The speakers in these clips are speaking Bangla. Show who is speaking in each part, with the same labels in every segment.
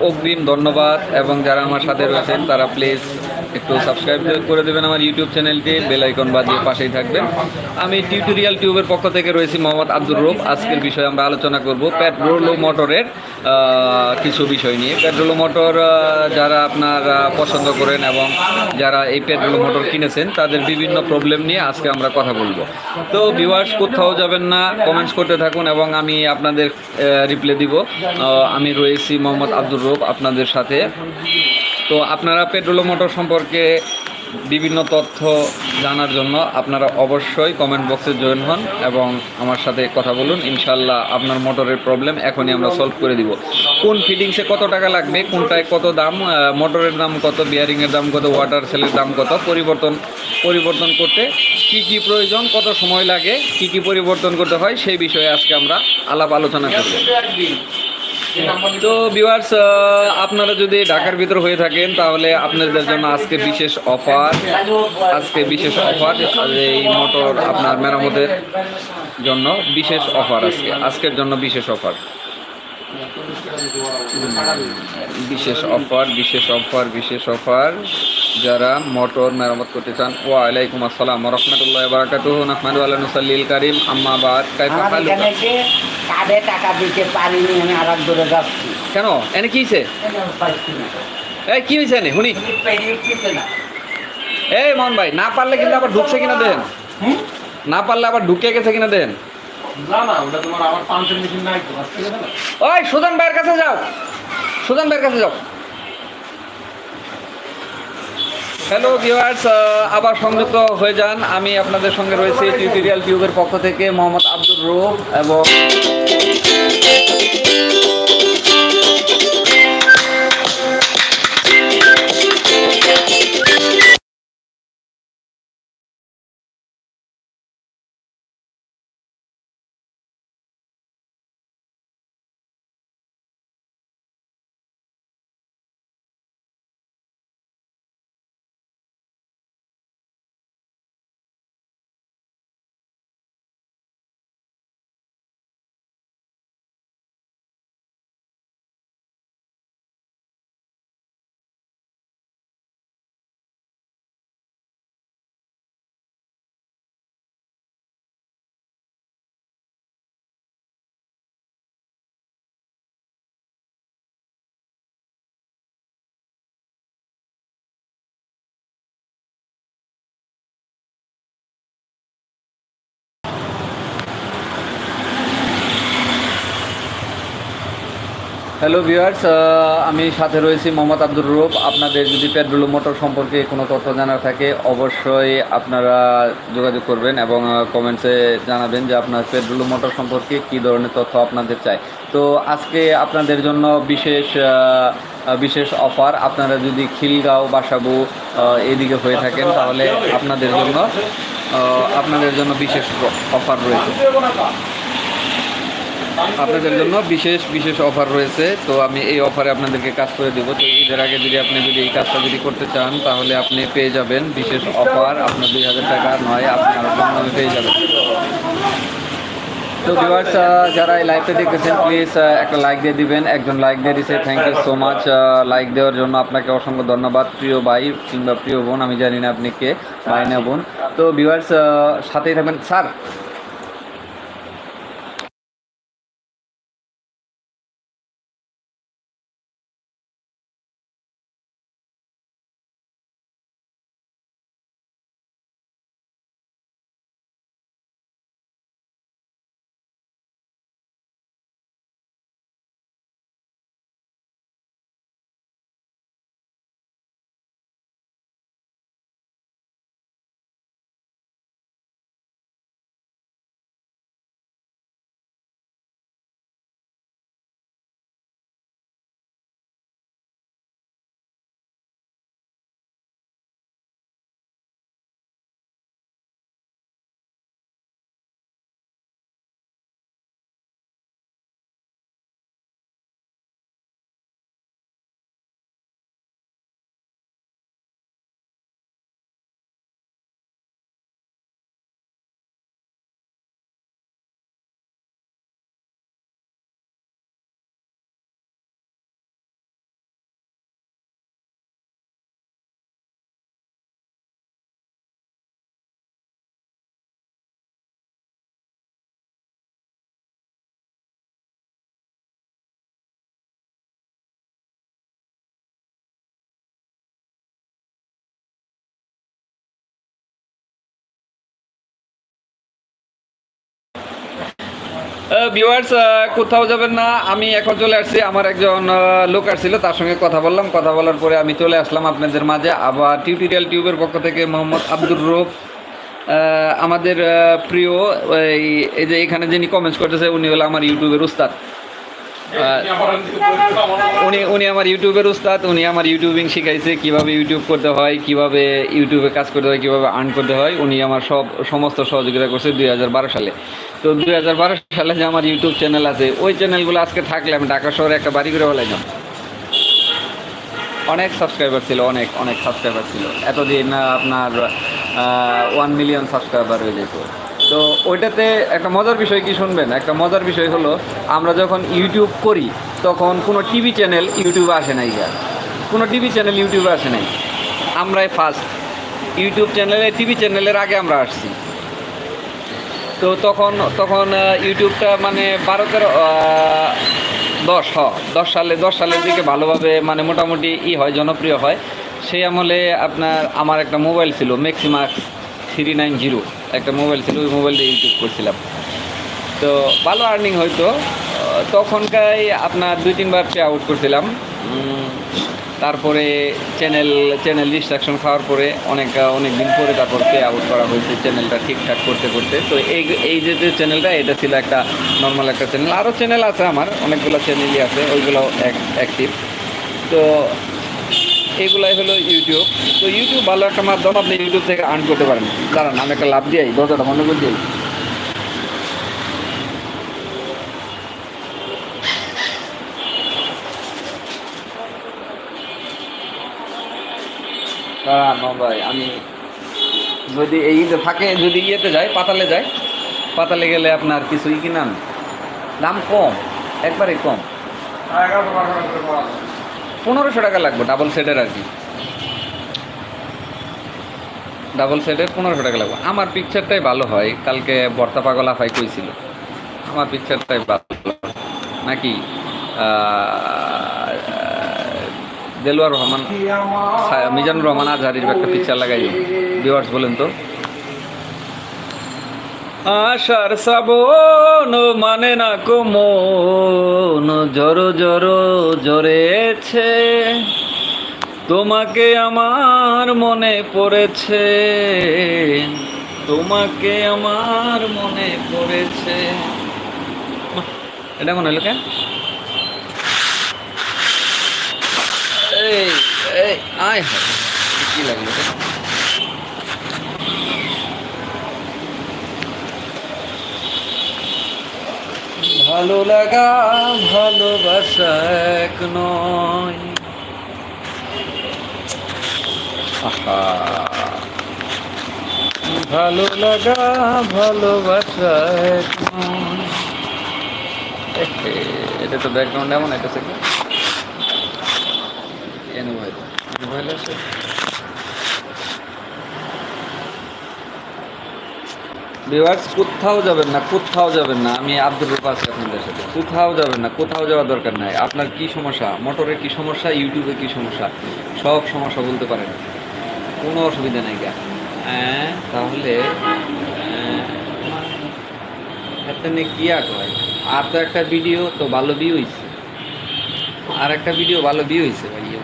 Speaker 1: অগ্রিম ধন্যবাদ এবং যারা আমার সাথে রয়েছেন তারা প্লিজ একটু সাবস্ক্রাইব করে দেবেন আমার ইউটিউব চ্যানেলটি বেল আইকন বাজিয়ে পাশেই থাকবেন। আমি টিউটোরিয়াল টিউবের পক্ষ থেকে রয়েছি মোহাম্মদ আব্দুর রূপ আজকের বিষয়ে আমরা আলোচনা করব পেট্রোল মোটরের কিছু বিষয় নিয়ে। পেট্রোল মোটর যারা আপনার পছন্দ করেন এবং যারা এই পেট্রোল মোটর কিনেছেন, তাদের বিভিন্ন প্রবলেম নিয়ে আজকে আমরা কথা বলব। তো ভিউয়ার্স কোথাও যাবেন না কমেন্টস করতে থাকুন এবং আমি আপনাদের রিপ্লাই দিব। আমি রয়েছি মোহাম্মদ আব্দুর রূপ আপনাদের সাথে। তো আপনারা পেট্রোল মোটর সম্পর্কে বিভিন্ন তথ্য জানার জন্য আপনারা অবশ্যই কমেন্ট বক্সে জয়েন হন এবং আমার সাথে কথা বলুন। ইনশাল্লাহ আপনার মোটরের প্রবলেম এখনই আমরা সলভ করে দিব। কোন ফিটিংসে কত টাকা লাগবে, কোনটায় কত দাম মোটরের দাম কত বিয়ারিংয়ের দাম কত ওয়াটার সেলের দাম কত, পরিবর্তন পরিবর্তন করতে কি কি প্রয়োজন, কত সময় লাগে, কি কি পরিবর্তন করতে হয়, সেই বিষয়ে আজকে আমরা আলাপ আলোচনা করব। তো ভিউয়ার্স আপনারা যদি ঢাকার ভিতর হয়ে থাকেন, তাহলে আপনাদের জন্য আজকে বিশেষ অফার আজকে বিশেষ অফার এই মোটর আপনার মেরামতের জন্য বিশেষ অফার আজকে। আজকের জন্য বিশেষ অফার বিশেষ অফার বিশেষ অফার বিশেষ অফার যারা মোটর মেরামত করতে চান ওয়ালাইকুম আসসালাম রহমতুল্লাহ বারাকাতুহু। নাহমাদু আলা নুসাল্লিল কারীম। আম্মা বাদ কাইফা হালুকা
Speaker 2: এখানে যে কার্ডে টাকা দিতে পারিনি আমি আর এক দূরে যাচ্ছি।
Speaker 1: কেন? এনে কি হয়েছে
Speaker 2: পারছি
Speaker 1: এই কি হয়েছে এনে?
Speaker 2: উঠতেছে
Speaker 1: এই মোহন ভাই না পারলে কিন্তু আবার ঢুকছে কিনা দেন?
Speaker 2: হুম?
Speaker 1: না পারলে আবার ঢুকে গেছে কিনা দেন? ওই সুজন ভাইয়ের কাছে যাও। সুজন ভাইয়ের কাছে যাও। হ্যালো ভিউয়ার্স আবার সংযুক্ত হয়ে যান। আমি আপনাদের সঙ্গে রয়েছি টিউটোরিয়াল টিউবের পক্ষ থেকে মোহাম্মদ আব্দুর রুফ এবং হ্যালো ভিউয়ার্স আমি সাথে রয়েছি মোহাম্মদ আব্দুর রূপ। আপনাদের যদি পেট্রোল মোটর সম্পর্কে কোনো তথ্য জানার থাকে, অবশ্যই আপনারা যোগাযোগ করবেন এবং কমেন্টসে জানাবেন যে আপনার পেট্রোল মোটর সম্পর্কে কী ধরনের তথ্য আপনাদের চাই। তো আজকে আপনাদের জন্য বিশেষ বিশেষ অফার আপনারা যদি খিলগাঁও, বাসাবু এদিকে হয়ে থাকেন, তাহলে আপনাদের জন্য আপনাদের জন্য বিশেষ অফার রয়েছে। আপনাদের জন্য বিশেষ বিশেষ অফার রয়েছে। তো আমি এই অফারে আপনাদেরকে কাজ করে দেবো। তো ঈদের আগে যদি আপনি যদি এই কাজটা যদি করতে চান, তাহলে আপনি পেয়ে যাবেন বিশেষ অফার আপনার দুই হাজার টাকা নয়, আপনি আরও কম দামে পেয়ে যাবেন। তো ভিউয়ার্স যারা এই লাইভটা দেখতেছেন প্লিজ একটা লাইক দিয়ে দিবেন। একজন লাইক দিয়ে দিছে thank you so much like দেওয়ার জন্য আপনাকে অসংখ্য ধন্যবাদ। প্রিয় ভাই কিংবা প্রিয় বোন, আমি জানি না আপনি কে, ভাই না বোন। তো ভিউয়ার্স সাথেই থাকবেন। স্যার ভিউয়ার্স কোথাও যাবেন না। আমি এখন চলে আসছি। আমার একজন লোক আসছিল তার সঙ্গে কথা বললাম। কথা বলার পরে আমি চলে আসলাম আপনাদের মাঝে। আবার টিউটোরিয়াল টিউবের পক্ষ থেকে মোহাম্মদ আব্দুর রৌফ আমাদের প্রিয় এই এই যে এখানে যিনি কমেন্টস করতেছে উনি হলো আমার ইউটিউবের উস্তাদ। উনি উনি আমার ইউটিউবের উস্তাদ। উনি আমার ইউটিউবিং শিখাইছে কীভাবে ইউটিউব করতে হয় কীভাবে ইউটিউবে কাজ করতে হয় কীভাবে আর্ন করতে হয়। উনি আমার সব সমস্ত সহযোগিতা করছে দুই হাজার বারো সালে। তো দু হাজার বারো সালে যে আমার ইউটিউব চ্যানেল আছে, ওই চ্যানেলগুলো আজকে থাকলে আমি ঢাকা শহরে একটা বাড়ি করে ফেলাইলাম অনেক সাবস্ক্রাইবার ছিল, অনেক অনেক সাবস্ক্রাইবার ছিল। এতদিন আপনার ওয়ান মিলিয়ন সাবস্ক্রাইবার হয়ে যেত। তো ওইটাতে একটা মজার বিষয় কি শুনবেন? একটা মজার বিষয় হলো, আমরা যখন ইউটিউব করি, তখন কোনো টিভি চ্যানেল ইউটিউবে আসে নাই গা। কোনো টিভি চ্যানেল ইউটিউবে আসে নাই। আমরাই ফার্স্ট ইউটিউব চ্যানেলে টিভি চ্যানেলের আগে আমরা আসছি। তো তখন তখন ইউটিউবটা মানে বারো তেরো দশ হ দশ সালে দশ সালের দিকে ভালোভাবে মানে মোটামুটি ই হয় জনপ্রিয় হয়। সেই আমলে আপনার আমার একটা মোবাইল ছিল ম্যাক্সিমাক্স থ্রি নাইন জিরো একটা মোবাইল ছিল ওই মোবাইল দিয়ে ইউটিউব করছিলাম। তো ভালো আর্নিং হয়তো আহ, তখনকার আপনার দুই তিনবার পে আউট করছিলাম। তারপরে চ্যানেল চ্যানেল ডিস্ট্রাকশন খাওয়ার পরে অনেক অনেক দিন পরে তারপর পে আউট করা হয়েছে চ্যানেলটা ঠিকঠাক করতে করতে। তো এই এই যে যে চ্যানেলটা এটা ছিল একটা নর্মাল একটা চ্যানেল আরও চ্যানেল আছে আমার, অনেকগুলো চ্যানেলই আছে, ওইগুলো অ্যাক্টিভ তো এগুলাই হলো ইউটিউব তো ইউটিউব ভালো একটা মাধ্যম, আপনি ইউটিউব থেকে আর্ন করতে পারেন। দাঁড়ান, আমি একটা লাভ দিই দরজাটা বন্ধ করে দাঁড়ান ভাই, আমি যদি এই ফাঁকে যদি ইয়েতে যায়, পাতালে যায়, পাতালে গেলে আপনার কিছুই কিনান। দাম কম, একবারে কম। পনেরোশো টাকা লাগবে ডাবল সেটের আর কি। ডাবল সেটের পনেরোশো টাকা লাগবে। আমার পিকচারটাই ভালো হয়, কালকে বর্তা পাগলা ফাই কইছিল। আমার পিকচারটাই ভালো নাকি? দেলোয়ার রহমান মিজানুর রহমান আজহারির একটা পিকচার লাগাই ভিউয়ার্স বলেন তো। আশার শ্রাবণ মানে না কোমন জড়ো জড়ো জড়েছে তোমাকে আমার মনে পড়েছে, তোমাকে আমার মনে পড়েছে। এটা মনে হলো কেন কি ভালো লাগা, ভালোবাসা এক নয়। ভালো লাগা, ভালোবাসা এক নয়। এটা তো ব্যাকগ্রাউন্ড এমন একটা সেকেন্ড কোথাও যাবেন না, কোথাও যাবেন না। আমি আব্দুল রূপ আছি আপনাদের সাথে। কোথাও যাবেন না, কোথাও যাওয়ার দরকার নাই। আপনার কি সমস্যা? মোটরের কি সমস্যা? ইউটিউবে কি সমস্যা? সব সমস্যা বলতে পারেন। কোনো অসুবিধা নাই গা হ্যাঁ তাহলে এতে নিয়ে কি আর হয়? আর তো একটা ভিডিও তো ভালো ভিউ হয়েছে আর একটা ভিডিও ভালো ভিউ হয়েছে ভাইয়া।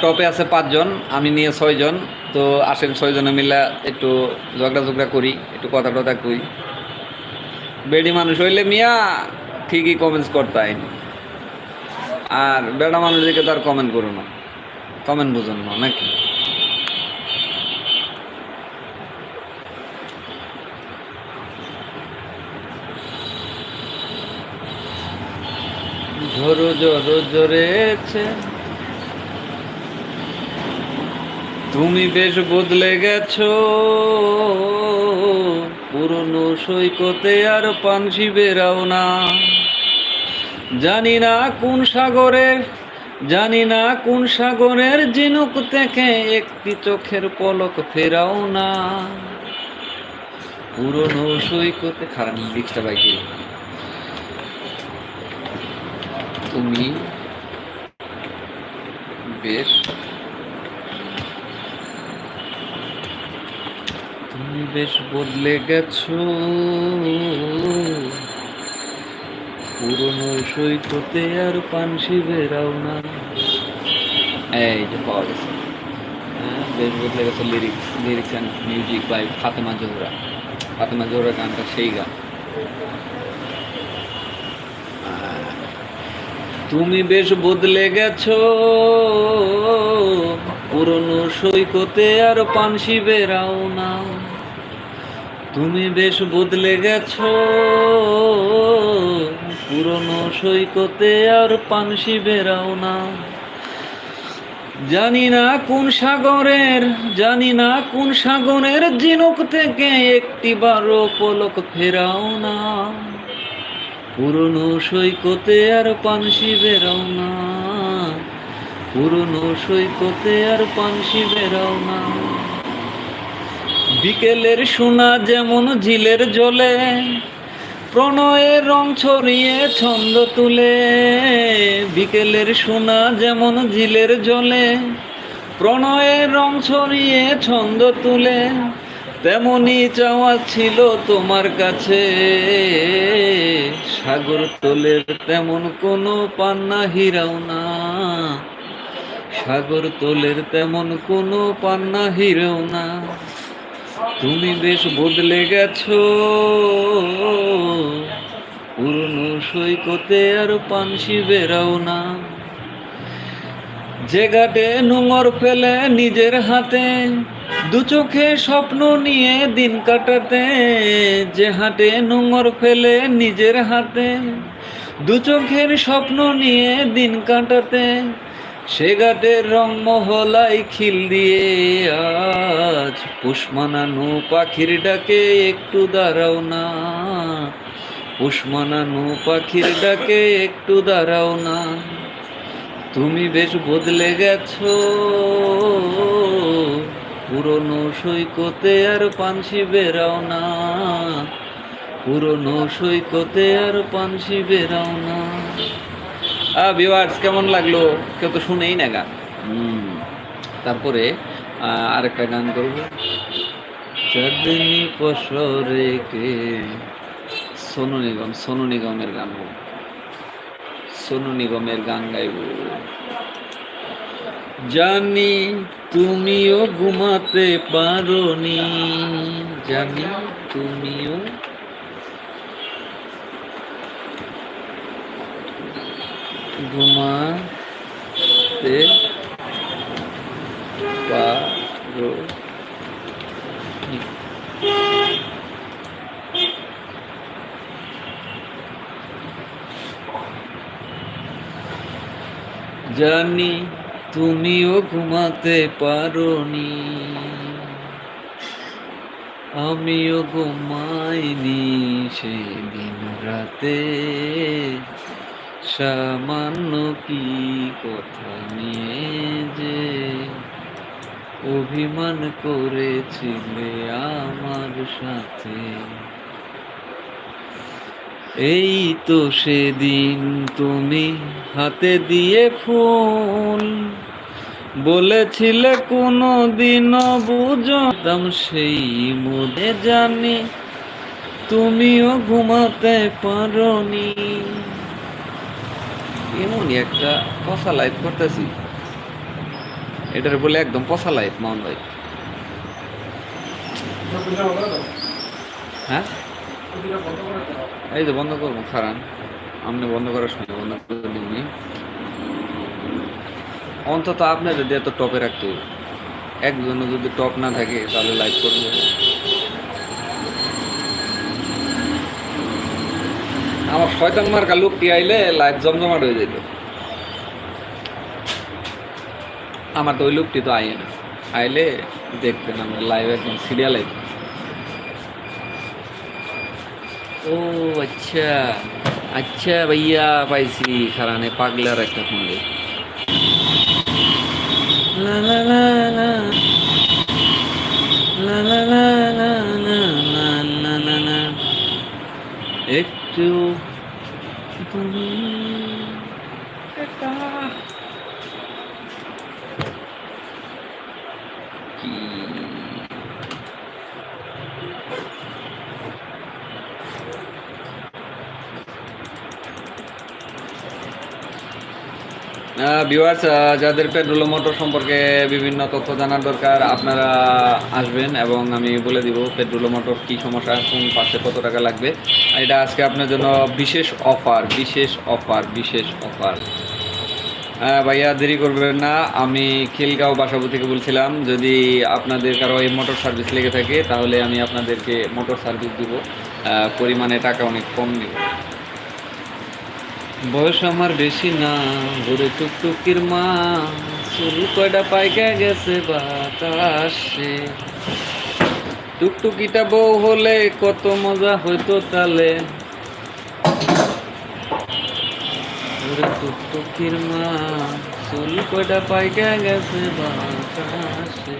Speaker 1: টপে আছে পাঁচজন, আমি নিয়ে ছয়জন। তো আসেন ছয়জনে মিলে একটু ঝগড়া ঝগড়া করি, একটু কথা টথা কই। বেডি মানুষ হইলে মিয়া ঠিকই কমেন্টস করতাই। আর বেড়া মানুষ দিকে তো আর কমেন্ট করো না। কমেন্ট বুঝুন না, নাকি? ঝরো ঝরো তুমি বেশ বদলে গেছো। পুরনো সৈকতে আর পানসি বেরাও না। জানি না কোন সাগরে জানি না কোন সাগরের জিনুক থেকে একটি চোখের পলক ফেরাও না। পুরনো সৈকতে, খারাপ লিখতে বাইকে তুমি বেশ তুমি বেশ বদলে গেছো। পুরনো সৈকতে আর পানসি বেরাও না। এই যে পাওয়া গেছে। হ্যাঁ বেশ বদলে গেছে lyrics lyrics and music by Fatema Zohra. Fatema Zohra গানটা সেই গান। তুমি বেশ বদলে গেছো। পুরনো সৈকতে আর পানসি বেরাও না। তুমি বেশ বদলে গেছো। পুরনো সৈকতে আর পানসি বেরাও না। জানি না কোন সাগরের, জানি না কোন সাগরের জিনুক থেকে একটি বারো পলক ফেরাও না। পুরনো সৈকতে আর পানসি বেরাও না। পুরনো সৈকতে আর পানসি বেরাও না। বিকেলের সোনা যেমন ঝিলের জলে, প্রণয়ের রং ছড়িয়ে ছন্দ তুলে। বিকেলের সোনা যেমন ঝিলের জলে, প্রণয়ের রং ছড়িয়ে ছন্দ তুলে। তেমনি চাওয়া ছিল তোমার কাছে, সাগর তোলের তেমন কোনো পান্না হিরাও না। সাগর তোলের তেমন কোনো পান্না হিরেও না। তুমি বেশ বদলে গেছো। পুরনো সৈকতে আর পানসি বেরাও না। যে ঘাটে নোংর ফেলে নিজের হাতে, দু চোখে স্বপ্ন নিয়ে দিন কাটাতে, যে হাটে নোংর ফেলে নিজের হাতে, দু চোখের স্বপ্ন নিয়ে দিন কাটাতে সে ঘাটের রং মহলাই খিল দিয়ে আজ পুষ্মানানু পাখির ডাকে একটু দাঁড়াও না। পুষ্মানানু পাখির ডাকে একটু দাঁড়াও না। তুমি বেশ বদলে গেছো। পুরনো সৈকতে আর পানসি বেরাও না। পুরনো সৈকতে আর পানসি বেরাও না। ভিউয়ার্স কেমন লাগল? কেউ তো শুনেই না গান তারপরে আরেকটা গান করব। চাঁদনি পশরে কে সোনু নিগম, সোনু নিগমের গান হোক সোনু নিগমের গান গাইব। জানি তুমিও ঘুমাতে পারো নি জানি তুমিও ঘুমাতে পারো জানি তুমিও ঘুমাতে পারোনি আমিও ঘুমাইনি সেদিন রাতে। সামান্য কি কথা নিয়ে যে অভিমান করেছিলে আমার সাথে? এই তো সেদিন তুমি হাতে দিয়ে ফুল বলেছিলে কোনো দিন বুঝতাম সেই মনে জানি, তুমিও ঘুমাতে পারোনি। এমনই একটা পচা লাইফ করতেছি। এটার বলে একদম পচা লাইফ মাউন ভাই। হ্যাঁ? এই যে বন্ধ করব, খারান। আপনি বন্ধ করার সময় বন্ধ করে অন্তত আপনি যদি এত টপে রাখতে হবে। যদি টপ না থাকে, তাহলে লাইভ করবে। আমার শয়তান মার্কা লোকটি আইলে লাইভ জমজমাট হয়ে যেত আমার তো ওই লোকটি তো আইয়ে না। আইলে দেখতেন আমরা লাইভ একদম সিরিয়াল ও আচ্ছা। আচ্ছা ভাইয়া, পাইছি। খারানে পাগলার একটা ফোন দে লা লা। ভিউয়ার্স যাদের পেট্রোল মোটর সম্পর্কে বিভিন্ন তথ্য জানার দরকার, আপনারা আসবেন এবং আমি বলে দিব পেট্রোল মোটর কী সমস্যা, কোন পাশে কত টাকা লাগবে। এটা আজকে আপনার জন্য বিশেষ অফার বিশেষ অফার বিশেষ অফার হ্যাঁ ভাইয়া, দেরি করবেন না। আমি খিলগাঁও বাসাবু থেকে বলছিলাম, যদি আপনাদের কারও এই মোটর সার্ভিস লেগে থাকে, তাহলে আমি আপনাদেরকে মোটর সার্ভিস দিব। পরিমাণে টাকা অনেক কম দিব। বয়স আমার বেশি না ঘুরে টুকটুকির মা। চুল কয়টা পাইকা গেছে, বাতাসে। টুকটুকিটা বউ হলে কত মজা হইতো তালে। ওরে টুকটুকির মা, চুল কয়টা পাইকা গেছে, বাতাসে।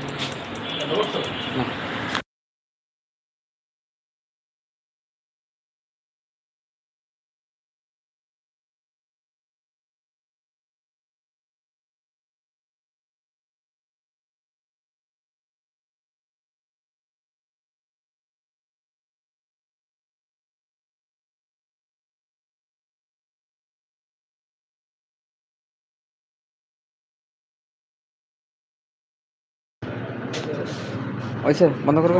Speaker 1: হয়েছে? বন্ধ করব?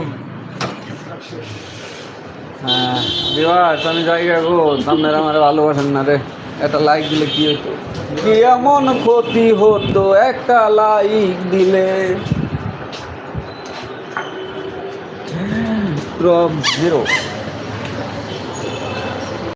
Speaker 1: হ্যাঁ বিবাস আমি জায়গা গো আপনার আমার ভালোবাসেন না রে। একটা লাইক দিলে কি হতো কি এমন ক্ষতি হতো, একটা লাইক দিলে। জিরো